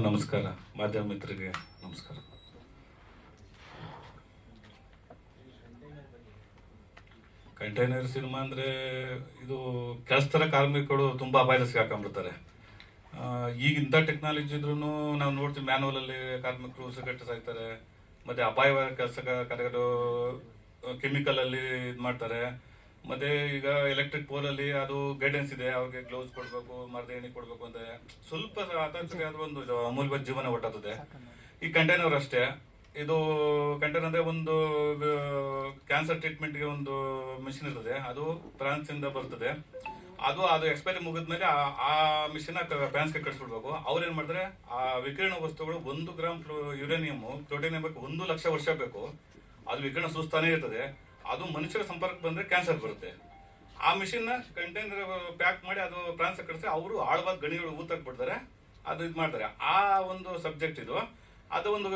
ನಮಸ್ಕಾರ. ಮಾಧ್ಯಮ ಮಿತ್ರರಿಗೆ ನಮಸ್ಕಾರ. ಕಂಟೈನರ್ ಸಿನಿಮಾ ಅಂದರೆ ಇದು ಕೆಲಸದ ಕಾರ್ಮಿಕರು ತುಂಬ ಅಪಾಯದ ಸಿಗಾಕೊಂಡ್ಬಿಡ್ತಾರೆ. ಆ, ಈಗ ಇಂಥ ಟೆಕ್ನಾಲಜಿ ಇದ್ರೂ ನಾವು ನೋಡ್ತೀವಿ ಮ್ಯಾನುವಲಲ್ಲಿ ಕಾರ್ಮಿಕರು ಸಿಗಟ್ಟು ಸಾಯ್ತಾರೆ ಮತ್ತು ಅಪಾಯ ಕೆಲಸ ಕಾರ್ಯಗಳು ಕೆಮಿಕಲಲ್ಲಿ ಇದು ಮಾಡ್ತಾರೆ. ಮತ್ತೆ ಈಗ ಎಲೆಕ್ಟ್ರಿಕ್ ಪೋಲಲ್ಲಿ ಅದು ಗೈಡೆನ್ಸ್ ಇದೆ ಅವ್ರಿಗೆ ಗ್ಲೌಸ್ ಕೊಡಬೇಕು ಮರದ ಎಣ್ಣೆ ಕೊಡಬೇಕು ಅಂತ. ಸ್ವಲ್ಪ ಆತಂಕ ಆದ್ರೂ ಒಂದು ಅಮೂಲ್ಯ ಜೀವನ ಒಟ್ಟಾಗ್ತದೆ ಈ ಕಂಟೈನರ್ ಅಷ್ಟೇ. ಇದು ಕಂಟೈನರ್ ಅಂದ್ರೆ ಒಂದು ಕ್ಯಾನ್ಸರ್ ಟ್ರೀಟ್ಮೆಂಟ್ಗೆ ಒಂದು ಮಿಷಿನ್ ಇರ್ತದೆ. ಅದು ಫ್ರಾನ್ಸ್ ಇಂದ ಬರ್ತದೆ. ಅದು ಅದು ಎಕ್ಸ್ಪೈರಿ ಮುಗಿದ್ಮೇಲೆ ಆ- ಆ ಮಿಷಿನ್ ಫ್ರಾನ್ಸ್ಗೆ ಕಳಿಸ್ಬಿಡ್ಬೇಕು. ಅವ್ರು ಏನ್ ಮಾಡಿದ್ರೆ ಆ ವಿಕಿರಣ ವಸ್ತುಗಳು ಒಂದು ಗ್ರಾಮ್ ಯುರೇನಿಯಂ ಪ್ರೋಟೀನ್ ಬೇಕು ಒಂದು ಲಕ್ಷ ವರ್ಷ ಬೇಕು. ಅದು ವಿಕಿರಣ ಸೂಸ್ತಾನೆ ಇರ್ತದೆ. ಅದು ಮನುಷ್ಯರ ಸಂಪರ್ಕ ಬಂದ್ರೆ ಕ್ಯಾನ್ಸರ್ ಬರುತ್ತೆ. ಆ ಮಿಷಿನ್ನ ಕಂಟೈನರ್ ಪ್ಯಾಕ್ ಮಾಡಿ ಅದು ಪ್ರಾನ್ಸ್ ಕಳಿಸಿ ಅವರು ಆಳವಾದ ಗಣಿಗಳು ಊತಕ್ ಬಿಡ್ತಾರೆ ಅದು ಇದು ಮಾಡ್ತಾರೆ. ಆ ಒಂದು ಸಬ್ಜೆಕ್ಟ್ ಇದು. ಅದು ಒಂದು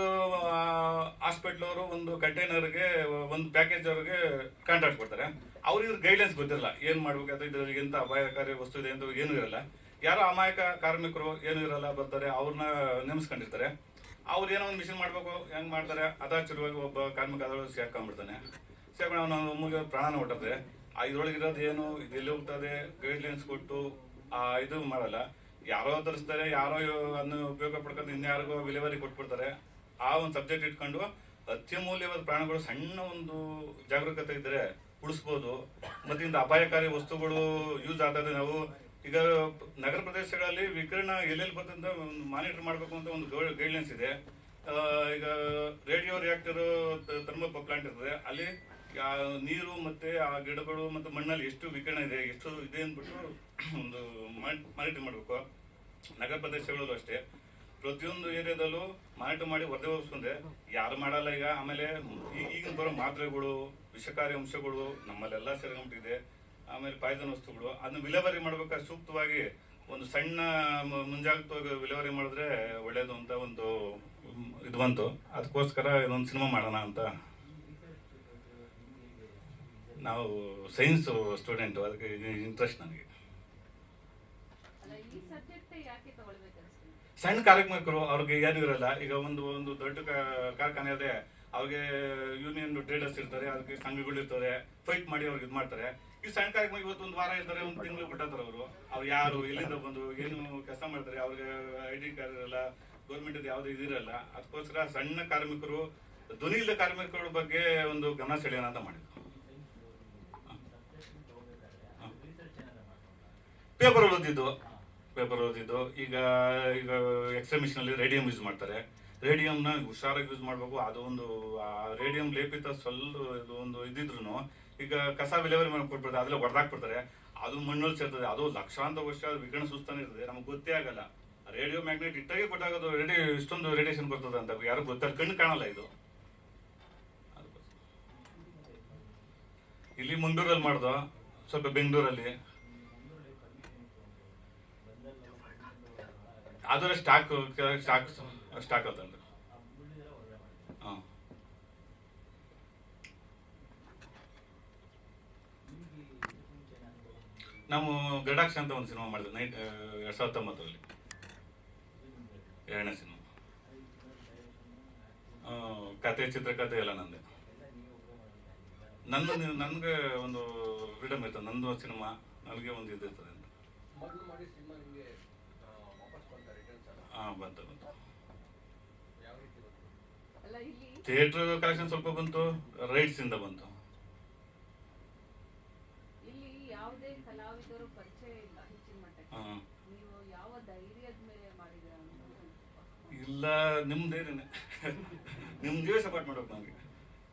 ಹಾಸ್ಪಿಟ್ಲ್ ಅವರು ಒಂದು ಕಂಟೈನರ್ಗೆ ಒಂದು ಪ್ಯಾಕೇಜ್ ಅವ್ರಿಗೆ ಕಾಂಟ್ರಾಕ್ಟ್ ಕೊಡ್ತಾರೆ. ಅವ್ರಿಗೆ ಗೈಡ್ಲೈನ್ಸ್ ಗೊತ್ತಿರಲ್ಲ. ಏನು ಮಾಡ್ಬೇಕು ಅಥವಾ ಇದ್ರಲ್ಲಿ ಎಂಥ ಅಪಾಯಕಾರಿ ವಸ್ತು ಇದೆ ಅಂತ ಏನೂ ಇರಲ್ಲ. ಯಾರೋ ಅಮಾಯಕ ಕಾರ್ಮಿಕರು ಏನೂ ಇರಲ್ಲ, ಬರ್ತಾರೆ ಅವ್ರನ್ನ ನೇಮಿಸ್ಕೊಂಡಿರ್ತಾರೆ. ಅವ್ರು ಏನೋ ಒಂದು ಮಿಷಿನ್ ಮಾಡಬೇಕು, ಹೆಂಗೆ ಮಾಡ್ತಾರೆ ಅದಾಚರವಾಗಿ ಒಬ್ಬ ಕಾರ್ಮಿಕ ಅದರೊಳಗೆ ಸೇರ್ಕೊಂಡ್ಬಿಡ್ತಾನೆ ಸೇರ್ಕೊಂಡು ಅವನು ಪ್ರಾಣ ಹೊಟ್ಟದೆ ಆ ಇದ್ರೊಳಗಿರೋದು ಏನು ಇದೆಲ್ಲಿ ಹೋಗ್ತದೆ ಗೈಡ್ಲೈನ್ಸ್ ಕೊಟ್ಟು, ಆ ಇದು ಮಾಡಲ್ಲ. ಯಾರೋ ತರಿಸ್ತಾರೆ, ಯಾರೋ ಅನ್ನು ಉಪಯೋಗ ಪಡ್ಕೊಂಡು ಇನ್ಯಾರಿಗೋ ವಿಲೇವಾರಿ ಕೊಟ್ಬಿಡ್ತಾರೆ. ಆ ಒಂದು ಸಬ್ಜೆಕ್ಟ್ ಇಟ್ಕೊಂಡು ಅತ್ಯಮೂಲ್ಯವಾದ ಪ್ರಾಣಗಳು ಸಣ್ಣ ಒಂದು ಜಾಗರೂಕತೆ ಇದ್ದರೆ ಉಳಿಸ್ಬೋದು. ಮತ್ತೆ ಇಂಥ ಅಪಾಯಕಾರಿ ವಸ್ತುಗಳು ಯೂಸ್ ಆಗ್ತದೆ. ನಾವು ಈಗ ನಗರ ಪ್ರದೇಶಗಳಲ್ಲಿ ವಿಕಿರಣ ಎಲ್ಲೆಲ್ಲಿ ಬರ್ತಂತ ಮಾನಿಟರ್ ಮಾಡಬೇಕು ಅಂತ ಒಂದು ಗೈಡ್ಲೈನ್ಸ್ ಇದೆ. ಈಗ ರೇಡಿಯೋ ರಿಯಾಕ್ಟರ್ ಥರ್ಮಲ್ ಪ್ಲಾಂಟ್ ಇರ್ತದೆ. ಅಲ್ಲಿ ನೀರು ಮತ್ತೆ ಆ ಗಿಡಗಳು ಮತ್ತು ಮಣ್ಣಲ್ಲಿ ಎಷ್ಟು ವಿಕರಣ ಇದೆ, ಎಷ್ಟು ಇದೆ ಅಂದ್ಬಿಟ್ಟು ಒಂದು ಮಾನಿಟರ್ ಮಾಡಬೇಕು. ನಗರ ಪ್ರದೇಶಗಳಲ್ಲೂ ಅಷ್ಟೇ. ಪ್ರತಿಯೊಂದು ಏರಿಯಾದಲ್ಲೂ ಮಾನಿಟರ್ ಮಾಡಿ ವರದಿ ಹೋಗಿಸ್ಕೊಂಡೆ. ಯಾರು ಮಾಡಲ್ಲ ಈಗ. ಆಮೇಲೆ ಈಗಿನ ಬರೋ ಮಾತ್ರೆಗಳು, ವಿಷಕಾರಿ ಅಂಶಗಳು ನಮ್ಮಲ್ಲೆಲ್ಲ ಸೇರ್ಕೊಂಡ್ಬಿಟ್ಟಿದೆ ಆಮೇಲೆ ಪಾಯ್ದನ ವಸ್ತುಗಳು. ಅದನ್ನ ವಿಲೇವಾರಿ ಮಾಡ್ಬೇಕಾದ್ರೆ ಸೂಕ್ತವಾಗಿ ಒಂದು ಸಣ್ಣ ಮುಂಜಾಗ್ರತವಾಗಿ ವಿಲೇವಾರಿ ಮಾಡಿದ್ರೆ ಒಳ್ಳೇದು ಅಂತ ಒಂದು ಇದು ಬಂತು. ಅದಕ್ಕೋಸ್ಕರ ಇದೊಂದು ಸಿನಿಮಾ ಮಾಡೋಣ ಅಂತ ನಾವು ಸೈನ್ಸ್ ಸ್ಟೂಡೆಂಟು ಅದಕ್ಕೆ ಇಂಟ್ರೆಸ್ಟ್ ನನಗೆ. ಸಣ್ಣ ಕಾರ್ಮಿಕರು ಅವ್ರಿಗೆ ಏನೂ ಇರಲ್ಲ ಈಗ ಒಂದು ಒಂದು ದೊಡ್ಡ ಕಾರ್ಖಾನೆ ಇದೆ ಅವ್ರಿಗೆ ಯೂನಿಯನ್ ಟ್ರೇಡರ್ಸ್ ಇರ್ತಾರೆ ಅದಕ್ಕೆ ಸಂಘಗಳು ಇರ್ತಾರೆ ಫೈಟ್ ಮಾಡಿ ಅವ್ರಿಗೆ ಇದು ಮಾಡ್ತಾರೆ. ಈ ಸಣ್ಣ ಕಾರ್ಯಕ್ರಮ ಇವತ್ತು ಒಂದು ವಾರ ಇರ್ತಾರೆ ಒಂದು ತಿಂಗಳು ಬಿಟ್ಟಾರೆ ಅವರು. ಅವ್ರು ಯಾರು ಎಲ್ಲಿಂದ ಬಂದು ಏನು ಕೆಲಸ ಮಾಡ್ತಾರೆ ಅವ್ರಿಗೆ ಐ ಡಿ ಕಾರ್ಡ್ ಇರಲ್ಲ ಗೌರ್ಮೆಂಟ್ ಯಾವುದೇ ಇದಿರಲ್ಲ ಅದಕ್ಕೋಸ್ಕರ ಸಣ್ಣ ಕಾರ್ಮಿಕರು ಧ್ವನಿ ಇಲ್ಲದ ಕಾರ್ಮಿಕರ ಬಗ್ಗೆ ಒಂದು ಗಮನ ಸೆಳೆಯೋಣ ಅಂತ ಮಾಡಿದ್ರು ಪೇಪರ್ ಓದಿದ್ದು ಪೇಪರ್ ಓದಿದ್ದು ಈಗ ಈಗ ಅಲ್ಲಿ ರೇಡಿಯಂ ಯೂಸ್ ಮಾಡ್ತಾರೆ. ರೇಡಿಯಂನ ಹುಷಾರಾಗಿ ಯೂಸ್ ಮಾಡಬೇಕು. ಅದು ಒಂದು ರೇಡಿಯಂ ಲೇಪಿತ ಸ್ವಲ್ಪ ಇದು ಒಂದು ಇದ್ದಿದ್ರು ಈಗ ಕಸ ವಿಲೇವರಿ ಮಾಡಿ ಕೊಟ್ಬಿಡ್ತಾರೆ. ಅದೆಲ್ಲ ಹೊಡೆದಾಕ್ಬಿಡ್ತಾರೆ ಅದು ಮಣ್ಣಲ್ಲಿ ಸೇರ್ತದೆ. ಅದು ಲಕ್ಷಾಂತರ ವರ್ಷ ವಿಕಿರಣ ಸುಸ್ತಾನೆ ಇರ್ತದೆ. ನಮ್ಗೆ ಗೊತ್ತೇ ಆಗಲ್ಲ. ರೇಡಿಯೋ ಮ್ಯಾಗ್ನೆಟ್ ಇಟ್ಟಾಗೆ ಕೊಟ್ಟಾಗೋದು ರೇಡಿಯೋ ಇಷ್ಟೊಂದು ರೇಡಿಯೇಷನ್ ಬರ್ತದೆ ಅಂತ ಯಾರು ಗೊತ್ತಾಗ ಕಣ್ಣು ಕಾಣಲ್ಲ ಇದು. ಇಲ್ಲಿ ಮುಂದೂರಲ್ಲಿ ಮಾಡ್ದು. ಸ್ವಲ್ಪ ಬೆಂಗಳೂರಲ್ಲಿ. ಅದರ ಸ್ಟಾಕ್ ಸ್ಟಾಕ್ ಸ್ಟಾಕ್ ಅಂದ್ರೆ. ನಾವು ಗಡಾಕ್ಷ ಅಂತ ಒಂದು ಸಿನಿಮಾ ಮಾಡಿದ್ವಿ ನೈಟ್ ಎರಡ್ ಸಾವಿರದ ಹತ್ತೊಂಬತ್ತರಲ್ಲಿ. ಎರಡನೇ ಸಿನಿಮಾ. ಕತೆ ಚಿತ್ರಕಥೆ ಎಲ್ಲ ನಂದೆ. ನಂದು ನನಗೆ ಒಂದು ಫ್ರೀಡಮ್ ಇರ್ತದೆ ನಂದು ಸಿನಿಮಾ, ನನಗೆ ಒಂದು ಇದು ಇರ್ತದೆ ಅಂತ ಮೊದಲು ಮಾಡಿ ಸಿನಿಮಾ ನಿಮಗೆ ವಾಪಸ್ ಬಂತ ರಿಟರ್ನ್ಸ್ ಅಲ್ಲ ಹಾಂ ಬಂತು ಬಂತು ಯಾವ ರೀತಿ ಬಂತು ಅಲ್ಲ ಇಲ್ಲಿ ಥಿಯೇಟರ್ ಕಲೆಕ್ಷನ್ ಸ್ವಲ್ಪ ಬಂತು ರೈಟ್ಸ್ ಇಂದ ಬಂತು. ಇಲ್ಲಿ ನಿಮ್ದೇನೇ ನಿಮ್ದೇ ಸಪೋರ್ಟ್ ಮಾಡ್ಬೇಕು ನಮಗೆ.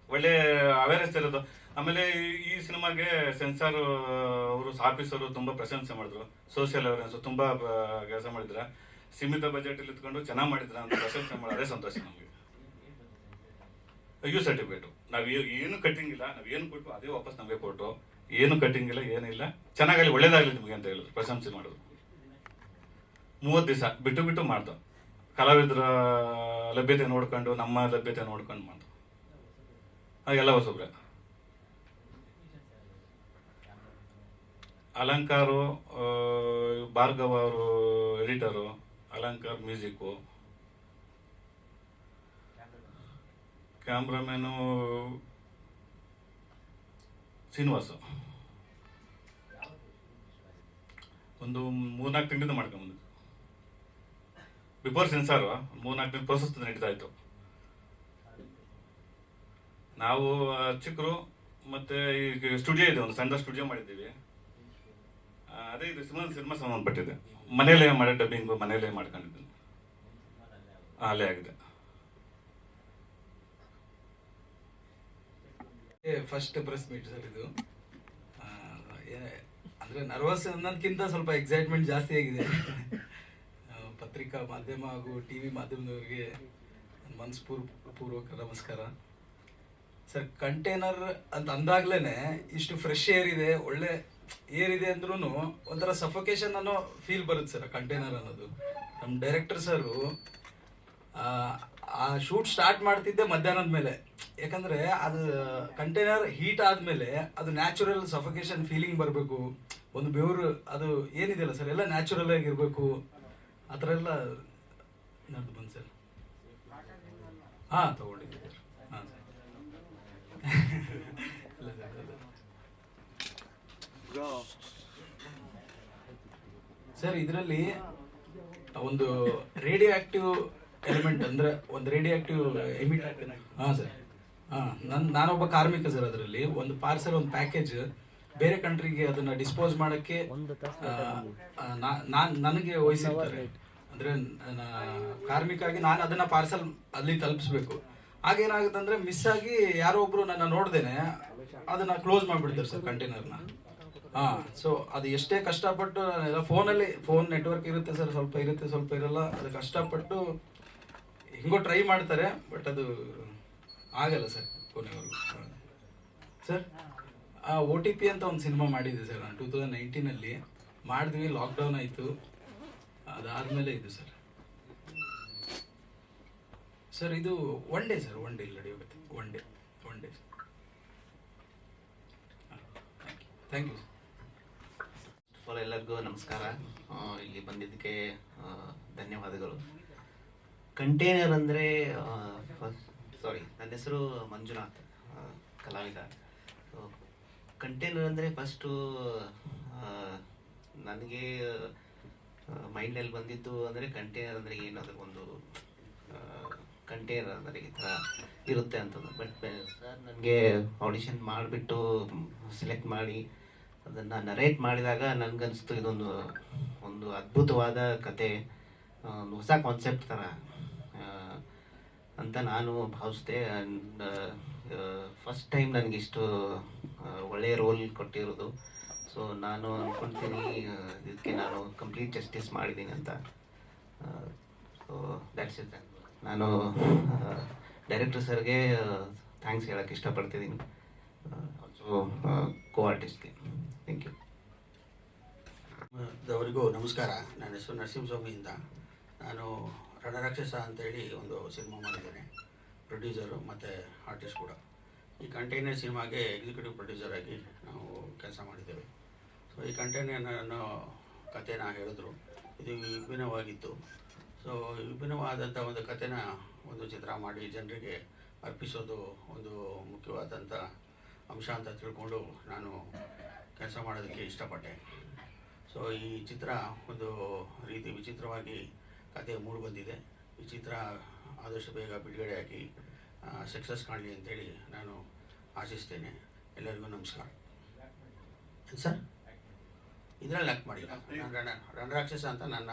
ಒಳ್ಳೆ ಅವೇರ್ನೆಸ್ ಇರೋದು. ಆಮೇಲೆ ಈ- ಸಿನಿಮಾಗೆ ಸೆನ್ಸಾರ್ ಅವರು ಆಫೀಸರು ತುಂಬಾ ಪ್ರಶಂಸೆ ಮಾಡಿದ್ರು. ಸೋಷಿಯಲ್ ಅವೇರ್ನೆಸ್ ತುಂಬಾ ಕೆಲಸ ಮಾಡಿದ್ರ. ಸೀಮಿತ ಬಜೆಟ್ ಅಲ್ಲಿ ಇಟ್ಕೊಂಡು ಚೆನ್ನಾಗಿ ಮಾಡಿದ್ರ ಅಂತ ಪ್ರಶಂಸೆ ಮಾಡೋದೇ ಸಂತೋಷ ನಮಗೆ. ಯು ಸರ್ಟಿಫಿಕೇಟ್ ನಾವು ಏನು ಕಟ್ಟಿಂಗ್ ಇಲ್ಲ, ನಾವು ಏನು ಕೊಟ್ಟು ಅದೇ ವಾಪಸ್ ನಮಗೆ ಕೊಟ್ಟು ಏನು ಕಟ್ಟಿಂಗ್ ಇಲ್ಲ ಏನಿಲ್ಲ ಚೆನ್ನಾಗಲಿ ಒಳ್ಳೇದಾಗಲಿ ನಿಮಗೆ ಅಂತ ಹೇಳಿದ್ರು, ಪ್ರಶಂಸೆ ಮಾಡಿದ್ರು. ಮೂವತ್ತು ದಿವಸ ಬಿಟ್ಟು ಬಿಟ್ಟು ಮಾಡ್ದು ಕಲಾವಿದರ ಲಭ್ಯತೆ ನೋಡ್ಕೊಂಡು, ನಮ್ಮ ಲಭ್ಯತೆ ನೋಡ್ಕೊಂಡು ಮಾಡ್ದು ಎಲ್ಲ ಹೊಸಬ್ರೆ. ಅಲಂಕಾರು ಭಾರ್ಗವ ಅವರು editor Alankar music. Cameraman Srinivasa. ಒಂದು ಮೂರ್ನಾಲ್ಕು ತಿಂಗಳಿಂದ ಮಾಡ್ಕೊಂಬಂದು ಬಿಫೋರ್ ಸೆನ್ಸಾರು, ಮೂರ್ನಾಲ್ಕು ದಿನ ಪ್ರೊಸೆಸ್ ನಡೀತಾ ಇತ್ತು. ನಾವು ಚಿಕ್ಕರು ಮತ್ತೆ ಈಗ ಸ್ಟುಡಿಯೋ ಇದೆ, ಒಂದು ಸಣ್ಣ ಸ್ಟುಡಿಯೋ ಮಾಡಿದ್ದೀವಿ. ಅದೇ ಇದು ಸಿನಿಮಾ ಸಿನಿಮಾ ಸಂಬಂಧಪಟ್ಟಿದೆ. ಮನೆಯಲ್ಲೇ ಮಾಡೋ ಡಬ್ಬಿಂಗು ಮನೆಯಲ್ಲೇ ಮಾಡ್ಕೊಂಡಿದ್ದೀನಿ. ಅಲ್ಲೇ ಆಗಿದೆ. ಫಸ್ಟ್ ಪ್ರೆಸ್ ಮೀಟ್ ಸರ್ ಇದು. ಅಂದರೆ ನರ್ವಸ್ ಅನ್ನೋದಕ್ಕಿಂತ ಸ್ವಲ್ಪ ಎಕ್ಸೈಟ್ಮೆಂಟ್ ಜಾಸ್ತಿ ಆಗಿದೆ. ಪತ್ರಿಕಾ ಮಾಧ್ಯಮ ಹಾಗೂ ಟಿ ವಿ ಮಾಧ್ಯಮದವರಿಗೆ ಮನಸ್ಪೂರ್ ಪೂರ್ವಕ ನಮಸ್ಕಾರ. ಸರ್ ಕಂಟೈನರ್ ಅಂತ ಅಂದಾಗ್ಲೇನೆ ಇಷ್ಟು ಫ್ರೆಶ್ ಏರ್ ಇದೆ, ಒಳ್ಳೆ ಏರ್ ಇದೆ ಅಂದ್ರೂ ಒಂಥರ ಸಫೋಕೇಶನ್ ಅನ್ನೋ ಫೀಲ್ ಬರುತ್ತೆ ಸರ್ ಕಂಟೈನರ್ ಅನ್ನೋದು. ನಮ್ಮ ಡೈರೆಕ್ಟರ್ ಸರು ಆ ಶೂಟ್ ಸ್ಟಾರ್ಟ್ ಮಾಡ್ತಿದ್ದೆ ಮಧ್ಯಾಹ್ನದ ಮೇಲೆ. ಯಾಕಂದ್ರೆ ಅದು ಕಂಟೈನರ್ ಹೀಟ್ ಆದ್ಮೇಲೆ ಅದು ನ್ಯಾಚುರಲ್ ಸಫೋಕೇಶನ್ ಫೀಲಿಂಗ್ ಬರಬೇಕು. ಒಂದು ಬೆವರು, ಅದು ಏನಿದೆಯಲ್ಲ ಸರ್, ಎಲ್ಲ ನ್ಯಾಚುರಲ್ ಆಗಿರ್ಬೇಕು ಆ ಥರ ಎಲ್ಲ ನಡೆದು ಬಂದು ಸರ್. ಹಾಂ, ತಗೊಂಡಿದ್ದೆ ಸರ್. ಹಾಂ. Sir sir. ಇದರಲ್ಲಿ ಒಂದು ರೇಡಿಯೋ ಆಕ್ಟಿವ್ ಎಲಿಮೆಂಟ್ ಅಂದ್ರೆ ಒಂದು ರೇಡಿಯಾಕ್ಟಿವ್ ಎಮಿಟ್ ಹಾಂ ಸರ್ ಹಾಂ ನನ್ನ ನಾನೊಬ್ಬ ಕಾರ್ಮಿಕ ಸರ್ ಅದರಲ್ಲಿ. ಒಂದು ಪಾರ್ಸಲ್ ಒಂದು ಪ್ಯಾಕೇಜ್ ಬೇರೆ ಕಂಟ್ರಿಗೆ ಅದನ್ನ ಡಿಸ್ಪೋಸ್ ಮಾಡಕ್ಕೆ ನಾನು ನನಗೆ ವಹಿಸಿರ್ತಾರೆ. ಅಂದ್ರೆ ಕಾರ್ಮಿಕ ಆಗಿ ನಾನು ಅದನ್ನ ಪಾರ್ಸಲ್ ಅಲ್ಲಿ ತಲುಪಿಸ್ಬೇಕು. ಆಗೇನಾಗುತ್ತೆ ಅಂದ್ರೆ ಮಿಸ್ ಆಗಿ ಯಾರೋ ಒಬ್ರು ನನ್ನ ನೋಡ್ದೇನೆ, ಅದನ್ನ ಕ್ಲೋಸ್ ಮಾಡಿಬಿಡ್ತಾರೆ ಸರ್ ಕಂಟೈನರ್ನ ಹಾ ಸೊ ಅದು ಎಷ್ಟೇ ಕಷ್ಟಪಟ್ಟು ಫೋನಲ್ಲಿ ಫೋನ್ ನೆಟ್ವರ್ಕ್ ಇರುತ್ತೆ ಸರ್ ಸ್ವಲ್ಪ ಇರುತ್ತೆ, ಸ್ವಲ್ಪ ಇರಲ್ಲ. ಅದು ಕಷ್ಟಪಟ್ಟು ಹಿಂಗೋ ಟ್ರೈ ಮಾಡ್ತಾರೆ ಬಟ್ ಅದು ಆಗಲ್ಲ ಸರ್, ಕೊನೆವರೆಗೂ. ಸರ್ ಓ ಟಿ ಪಿ ಅಂತ ಒಂದು ಸಿನಿಮಾ ಮಾಡಿದ್ದೆ ಸರ್, ನಾನು ಟೂ ತೌಸಂಡ್ ನೈನ್ಟೀನಲ್ಲಿ ಮಾಡಿದ್ವಿ ಲಾಕ್ಡೌನ್ ಆಯಿತು. ಅದಾದಮೇಲೆ ಇದು ಸರ್. ಸರ್, ಇದು one day sir one day ಇಲ್ಲಿ one day one day thank you for ಎಲ್ಲರಿಗೂ ನಮಸ್ಕಾರ. ಇಲ್ಲಿ ಬಂದಿದ್ದಕ್ಕೆ ಧನ್ಯವಾದಗಳು. ಕಂಟೈನರ್ ಅಂದರೆ ಸಾರಿ ನನ್ನ ಹೆಸರು ಮಂಜುನಾಥ್ ಕಲಾವಿದ. ಕಂಟೈನರ್ ಅಂದರೆ ಫಸ್ಟು ನನಗೆ ಮೈಂಡಲ್ಲಿ ಬಂದಿದ್ದು ಅಂದರೆ ಕಂಟೈನರ್ ಅಂದರೆ ಏನಾದರೂ ಒಂದು ಕಂಟೈನರ್ ಅಂದರೆ ಈ ಥರ ಇರುತ್ತೆ ಅಂತಂದು ಬಟ್ ಸರ್ ನನಗೆ ಆಡಿಷನ್ ಮಾಡಿಬಿಟ್ಟು ಸೆಲೆಕ್ಟ್ ಮಾಡಿ, ಅದನ್ನು ನರೇಟ್ ಮಾಡಿದಾಗ ನನಗನ್ನಿಸ್ತು ಇದೊಂದು, ಒಂದು ಅದ್ಭುತವಾದ ಕತೆ ಒಂದು ಹೊಸ ಕಾನ್ಸೆಪ್ಟ್ ಥರ ಅಂತ ನಾನು ಭಾವಿಸಿದೆ. ಆ್ಯಂಡ್ ಫಸ್ಟ್ ಟೈಮ್ ನನಗಿಷ್ಟು ಒಳ್ಳೆಯ ರೋಲ್ ಕೊಟ್ಟಿರೋದು. ಸೊ ನಾನು ಅಂದ್ಕೊಳ್ತೀನಿ ಇದಕ್ಕೆ ನಾನು ಕಂಪ್ಲೀಟ್ ಜಸ್ಟಿಸ್ ಮಾಡಿದ್ದೀನಿ ಅಂತ. ಸೊ ದ್ಯಾಟ್ಸ್ ಇಟ್ ನಾನು ಡೈರೆಕ್ಟರ್ ಸರ್ಗೆ ಥ್ಯಾಂಕ್ಸ್ ಹೇಳೋಕ್ಕೆ ಇಷ್ಟಪಡ್ತಿದ್ದೀನಿ ಆಲ್ಸೋ ಕೋ ಆರ್ಟಿಸ್ಟ್ಗೆ ಥ್ಯಾಂಕ್ ಯು ಅವರಿಗೂ ನಮಸ್ಕಾರ. ನನ್ನ ಹೆಸರು ನರಸಿಂಹಸ್ವಾಮಿಯಿಂದ. ನಾನು ರಣರಾಕ್ಷಸ ಅಂತೇಳಿ ಒಂದು ಸಿನಿಮಾ ಮಾಡಿದ್ದೇನೆ ಪ್ರೊಡ್ಯೂಸರು ಮತ್ತು ಆರ್ಟಿಸ್ಟ್ ಕೂಡ. ಈ ಕಂಟೈನರ್ ಸಿನಿಮಾಗೆ ಎಕ್ಸಿಕ್ಯೂಟಿವ್ ಪ್ರೊಡ್ಯೂಸರ್ ಆಗಿ ನಾವು ಕೆಲಸ ಮಾಡಿದ್ದೇವೆ. ಸೊ ಈ ಕಂಟೈನರ್ ಅನ್ನೋ ಕಥೆನ ಹೇಳಿದ್ರು. ಇದು ವಿಭಿನ್ನವಾಗಿತ್ತು. ಸೊ ವಿಭಿನ್ನವಾದಂಥ ಒಂದು ಕಥೆನ ಒಂದು ಚಿತ್ರ ಮಾಡಿ ಜನರಿಗೆ ಅರ್ಪಿಸೋದು ಒಂದು ಮುಖ್ಯವಾದಂಥ ಅಂಶ ಅಂತ ತಿಳ್ಕೊಂಡು ನಾನು ಕೆಲಸ ಮಾಡೋದಕ್ಕೆ ಇಷ್ಟಪಟ್ಟೆ. ಸೊ ಈ ಚಿತ್ರ ಒಂದು ರೀತಿ ವಿಚಿತ್ರವಾಗಿ ಕತೆ ಮೂರು ಬಂದಿದೆ. ಈ ಚಿತ್ರ ಆದಷ್ಟು ಬೇಗ ಬಿಡುಗಡೆಯಾಗಿ ಸಕ್ಸಸ್ ಕಾಣಲಿ ಅಂತೇಳಿ ನಾನು ಆಶಿಸ್ತೇನೆ. ಎಲ್ಲರಿಗೂ ನಮಸ್ಕಾರ. ಸರ್? ಇದರಲ್ಲಿ ಆ್ಯಕ್ಟ್ ಮಾಡಿಲ್ಲ ನಾನು ರಣ ರಣರಾಕ್ಷಸ ಅಂತ ನನ್ನ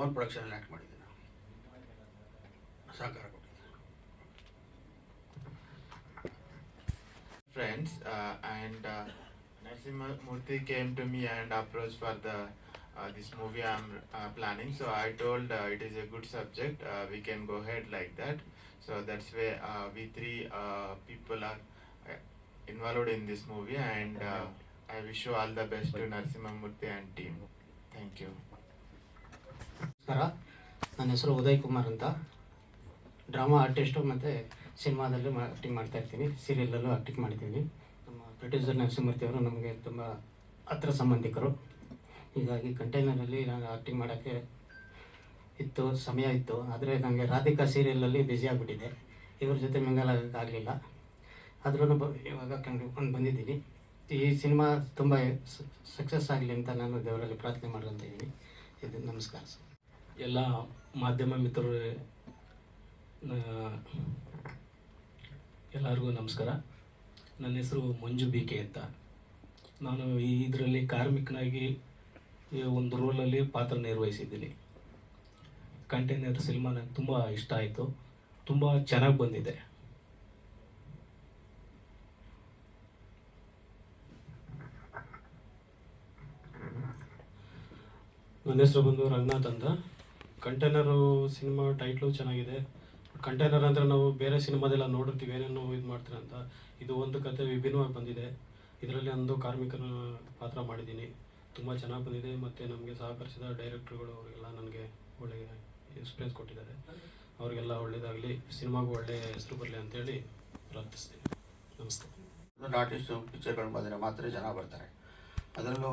ಓನ್ ಪ್ರೊಡಕ್ಷನಲ್ಲಿ ಆ್ಯಕ್ಟ್ ಮಾಡಿದ್ದೆ ನಾನು. ಸಹಕಾರ ಕೊಟ್ಟಿದ್ದೆ. Friends and Narasimha Murthy came to me and approach for uh, this movie I'm uh, planning. So I told uh, it is a good subject. Uh, we can go ahead like that. So that's where uh, we three uh, people are uh, involved in this movie, and uh, I wish you all the best to Murthy and team. Thank you. ನಮಸ್ಕಾರ ನನ್ನ ಹೆಸರು ಉದಯ್ ಕುಮಾರ್ ಅಂತ drama artist ಮತ್ತು ಸಿನಿಮಾದಲ್ಲಿ acting ಮಾಡ್ತಾ ಇರ್ತೀನಿ ಸೀರಿಯಲಲ್ಲೂ acting ಮಾಡಿದ್ದೀನಿ ನಮ್ಮ ಪ್ರೊಡ್ಯೂಸರ್ ನರಸಿಂಹಮೂರ್ತಿ ಅವರು ನಮಗೆ ತುಂಬ ಹತ್ರ ಸಂಬಂಧಿಕರು ಹೀಗಾಗಿ ಕಂಟೈನರಲ್ಲಿ ನಾನು ಆ್ಯಕ್ಟಿಂಗ್ ಮಾಡೋಕ್ಕೆ ಇತ್ತು, ಸಮಯ ಇತ್ತು. ಆದರೆ ನನಗೆ ರಾಧಿಕಾ ಸೀರಿಯಲಲ್ಲಿ ಬ್ಯುಸಿ ಆಗಿಬಿಟ್ಟಿದೆ. ಇವ್ರ ಜೊತೆ ಮಿಂಗಲ್ ಆಗಲಿಲ್ಲ. ಆದ್ರೂ ಇವಾಗ ಕಂಡು ಒಂದು ಬಂದಿದ್ದೀನಿ. ಈ ಸಿನಿಮಾ ತುಂಬ ಸಕ್ಸಸ್ ಆಗಲಿ ಅಂತ ನಾನು ದೇವರಲ್ಲಿ ಪ್ರಾರ್ಥನೆ ಮಾಡ್ಕೊತ ಇದು ನಮಸ್ಕಾರ ಸರ್. ಎಲ್ಲ ಮಾಧ್ಯಮ ಮಿತ್ರರು ಎಲ್ಲರಿಗೂ ನಮಸ್ಕಾರ. ನನ್ನ ಹೆಸರು ಮಂಜು ಬಿ ಕೆ ಅಂತ. ನಾನು ಇದರಲ್ಲಿ ಕಾರ್ಮಿಕನಾಗಿ ಈ ಒಂದು ರೋಲಲ್ಲಿ ಪಾತ್ರ ನಿರ್ವಹಿಸಿದ್ದೀನಿ. ಕಂಟೈನರ್ ಸಿನಿಮಾ ನನಗೆ ತುಂಬ ಇಷ್ಟ ಆಯಿತು. ತುಂಬ ಚೆನ್ನಾಗಿ ಬಂದಿದೆ. ನನ್ನ ಹೆಸರು ಬಂದು ರಂಗನಾಥ್ ಅಂತ. ಕಂಟೈನರು ಸಿನಿಮಾ ಟೈಟ್ಲು ಚೆನ್ನಾಗಿದೆ. ಕಂಟೈನರ್ ಅಂದರೆ ನಾವು ಬೇರೆ ಸಿನಿಮಾದೆಲ್ಲ ನೋಡಿರ್ತೀವಿ, ಏನೇನು ಇದು ಮಾಡ್ತೀರಂತ. ಇದು ಒಂದು ಕತೆ ವಿಭಿನ್ನವಾಗಿ ಬಂದಿದೆ. ಇದರಲ್ಲಿ ಒಂದು ಕಾರ್ಮಿಕನ ಪಾತ್ರ ಮಾಡಿದ್ದೀನಿ. ತುಂಬ ಚೆನ್ನಾಗಿ ಬಂದಿದೆ ಮತ್ತು ನಮಗೆ ಸಹಕರಿಸಿದ ಡೈರೆಕ್ಟ್ರುಗಳು ಅವರಿಗೆಲ್ಲ ನನಗೆ ಒಳ್ಳೆಯ ಎಕ್ಸ್ಪೀರಿಯನ್ಸ್ ಕೊಟ್ಟಿದ್ದಾರೆ. ಅವರಿಗೆಲ್ಲ ಒಳ್ಳೆಯದಾಗಲಿ ಸಿನಿಮಾಗೂ ಒಳ್ಳೆಯ ಹೆಸರು ಬರಲಿ ಅಂತೇಳಿ ಪ್ರಾರ್ಥಿಸ್ತೀನಿ. ನಮಸ್ತೆ. ದೊಡ್ಡ ಆರ್ಟಿಸ್ಟು ಪಿಕ್ಚರ್ಗಳು ಬಂದರೆ ಮಾತ್ರ ಜನ ಬರ್ತಾರೆ. ಅದರಲ್ಲೂ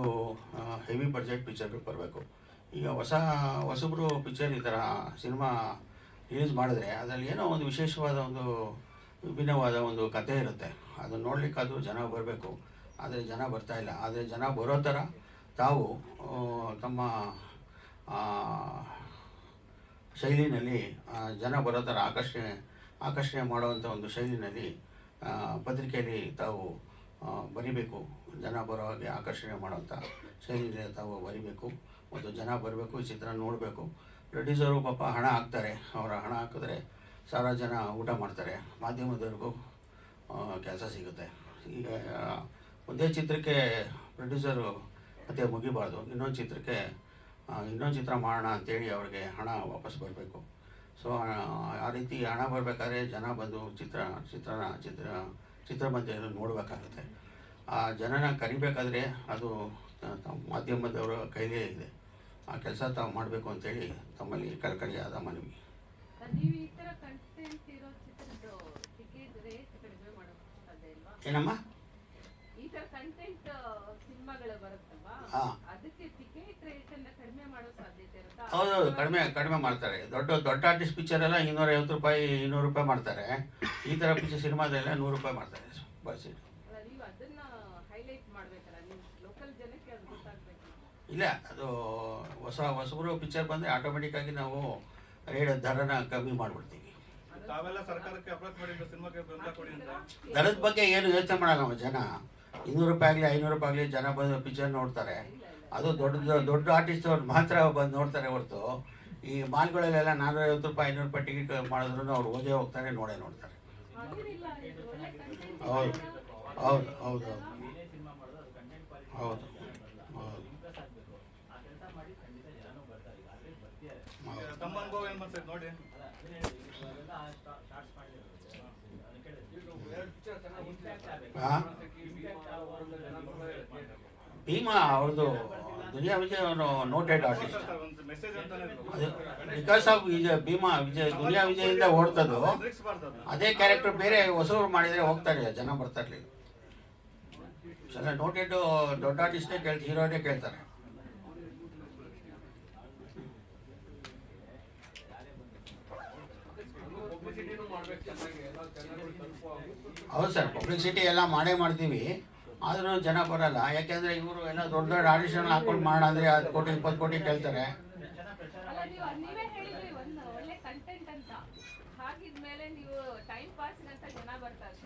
ಹೆವಿ ಬಡ್ಜೆಟ್ ಪಿಕ್ಚರ್ಗಳು ಬರಬೇಕು. ಈಗ ಹೊಸ, ಹೊಸಬ್ರು ಪಿಕ್ಚರ್ ಈ ಥರ ಸಿನಿಮಾ ರಿಲೀಸ್ ಮಾಡಿದ್ರೆ ಅದರಲ್ಲಿ ಏನೋ ಒಂದು ವಿಶೇಷವಾದ ಒಂದು ವಿಭಿನ್ನವಾದ ಒಂದು ಕಥೆ ಇರುತ್ತೆ. ಅದನ್ನು ನೋಡಲಿಕ್ಕಾದರೂ ಜನ ಬರಬೇಕು. ಆದರೆ ಜನ ಬರ್ತಾ ಇಲ್ಲ. ಆದರೆ ಜನ ಬರೋ ಥರ ತಾವು ತಮ್ಮ ಶೈಲಿನಲ್ಲಿ ಜನ ಬರೋ ಥರ ಆಕರ್ಷಣೆ ಆಕರ್ಷಣೆ ಮಾಡುವಂಥ ಒಂದು ಶೈಲಿನಲ್ಲಿ ಪತ್ರಿಕೆಯಲ್ಲಿ ತಾವು ಬರಿಬೇಕು. ಜನ ಬರೋ ಹಾಗೆ ಆಕರ್ಷಣೆ ಮಾಡುವಂಥ ಶೈಲಿಯಲ್ಲಿ ತಾವು ಬರಿಬೇಕು. ಮತ್ತು ಜನ ಬರಬೇಕು, ಈ ಚಿತ್ರ ನೋಡಬೇಕು. ಪ್ರೊಡ್ಯೂಸರು ಪಾಪ ಹಣ ಹಾಕ್ತಾರೆ. ಅವರ ಹಣ ಹಾಕಿದ್ರೆ ಸಾವಿರ ಜನ ಊಟ ಮಾಡ್ತಾರೆ. ಮಾಧ್ಯಮದವ್ರಿಗೂ ಕೆಲಸ ಸಿಗುತ್ತೆ. ಈಗ ಒಂದೇ ಚಿತ್ರಕ್ಕೆ ಪ್ರೊಡ್ಯೂಸರು ಮತ್ತೆ ಮುಗಿಬಾರ್ದು. ಇನ್ನೊಂದು ಚಿತ್ರಕ್ಕೆ ಇನ್ನೊಂದು ಚಿತ್ರ ಮಾಡೋಣ ಅಂತೇಳಿ ಅವ್ರಿಗೆ ಹಣ ವಾಪಸ್ ಬರಬೇಕು. ಸೊ ಆ ರೀತಿ ಹಣ ಬರಬೇಕಾದ್ರೆ ಜನ ಬಂದು ಚಿತ್ರ ಚಿತ್ರನ ಚಿತ್ರ ಚಿತ್ರಮಂದಿರದಲ್ಲಿ ನೋಡಬೇಕಾಗುತ್ತೆ. ಆ ಜನನ ಕರಿಬೇಕಾದ್ರೆ ಅದು ಮಾಧ್ಯಮದವರ ಕೈಲೇ ಇದೆ. ಆ ಕೆಲಸ ತಾವು ಮಾಡಬೇಕು ಅಂತೇಳಿ ತಮ್ಮಲ್ಲಿ ಕಳಕಳಿಯಾದ ಮನವಿ. ಏನಮ್ಮ? ಈ ತರ ಕಂಟೆಂಟ್ ಸಿನಿಮಾಗಳು ಬರುತ್ತಲ್ವಾ? ಅದಕ್ಕೆ ಟಿಕೆಟ್ ರೇಟ್ ಕಡಿಮೆ ಮಾಡೋ ಸಾಧ್ಯತೆ ಇರುತ್ತಾ? ಹೌದೌದು ಕಡಿಮೆ ಕಡಿಮೆ ಮಾಡ್ತಾರೆ. ದೊಡ್ಡ ದೊಡ್ಡ ಆರ್ಟಿಸ್ಟ್ ಪಿಕ್ಚರ್ ಎಲ್ಲ ಇನ್ನೂರೈವತ್ತು ರೂಪಾಯಿ ಇನ್ನೂರು ರೂಪಾಯಿ ಮಾಡ್ತಾರೆ. ಈ ಥರ ಪಿಕ್ಚರ್ ಸಿನಿಮಾದೆಲ್ಲ ನೂರು ರೂಪಾಯಿ ಮಾಡ್ತಾರೆ. ಬಸ್ ನೀವು ನೀವು ಇಲ್ಲ ಅದು ಹೊಸ ಹೊಸಬರು ಪಿಕ್ಚರ್ ಬಂದರೆ ಆಟೋಮೆಟಿಕ್ಕಾಗಿ ನಾವು ರೇಟ್ ದರನ ಕಮ್ಮಿ ಮಾಡಿಬಿಡ್ತೀವಿ. ದರದ ಬಗ್ಗೆ ಏನು ಯೋಚನೆ ಮಾಡಲ್ಲ ನಮ್ಮ ಜನ. ಇನ್ನೂರು ರೂಪಾಯಿ ಆಗಲಿ ಐನೂರು ರೂಪಾಯಿ ಆಗಲಿ ಜನ ಬಂದು ಪಿಕ್ಚರ್ ನೋಡ್ತಾರೆ. ಅದು ದೊಡ್ಡ ದೊಡ್ಡ ಆರ್ಟಿಸ್ಟ್ ಅವ್ರು ಮಾತ್ರ ಬಂದು ನೋಡ್ತಾರೆ ಹೊರತು. ಈ ಮಾಲ್ಗಳಲ್ಲೆಲ್ಲ ನಾನ್ನೂರೈವತ್ತು ರೂಪಾಯಿ, ಐನೂರು ರೂಪಾಯಿ ಟಿಕೆಟ್ ಮಾಡಿದ್ರು ಅವ್ರು ಓದೇ ಹೋಗ್ತಾರೆ, ನೋಡೇ ನೋಡ್ತಾರೆ. ಹೌದು ಹೌದು ಹೌದು ಹೌದು. ಹೌದು ಹೌದು. ನೋಡಿ. ಭೀಮಾ ಅವ್ರದ್ದು ದುನಿಯಾ ವಿಜಯ್ ಅವರು ನೋಟೆಡ್ ಆರ್ಟಿಸ್ಟ್ ಅದು ಬಿಕಾಸ್ ಆಫ್ ವಿಜಯ್, ಭೀಮಾ ವಿಜಯ್, ದುನಿಯಾ ವಿಜಯಿಂದ ಓಡ್ತದ್ದು. ಅದೇ ಕ್ಯಾರೆಕ್ಟರ್ ಬೇರೆ ಹೊಸವ್ರು ಮಾಡಿದರೆ ಹೋಗ್ತಾರೆ ಜನ ಬರ್ತಾ ಇರಲಿಲ್ಲ. ನೋಟೆಡ್ ದೊಡ್ಡ ಆರ್ಟಿಸ್ಟೇ ಕೇಳ್ತಾರೆ ಹೀರೋನೇ ಕೇಳ್ತಾರೆ ಪಬ್ಲಿಸಿಟಿನೂ ಮಾಡ್ಬೇಕು ಚೆನ್ನಾಗಿ ಎಲ್ಲ ಜನಗಳು ತಲುಪುವಾಗ ಹೌದು ಸರ್ ಪಬ್ಲಿಸಿಟಿ ಎಲ್ಲ ಮಾಡೇ ಮಾಡ್ತೀವಿ. ಆದರೂ ಜನ ಬರಲ್ಲ. ಯಾಕೆಂದ್ರೆ ಇವರು ಎಲ್ಲ ದೊಡ್ಡ ದೊಡ್ಡ ಆಡಿಷನ್ ಹಾಕೊಂಡು ಮಾಡಂದ್ರೆ ಹತ್ತು ಕೋಟಿ, ಇಪ್ಪತ್ತು ಕೋಟಿ ಕೇಳ್ತಾರೆ. ಹಾಗಿದ್ಮೇಲೆ ನೀವು ಟೈಮ್ ಪಾಸ್ ಅಂತ ಜನ ಬರ್ತಾರೆ.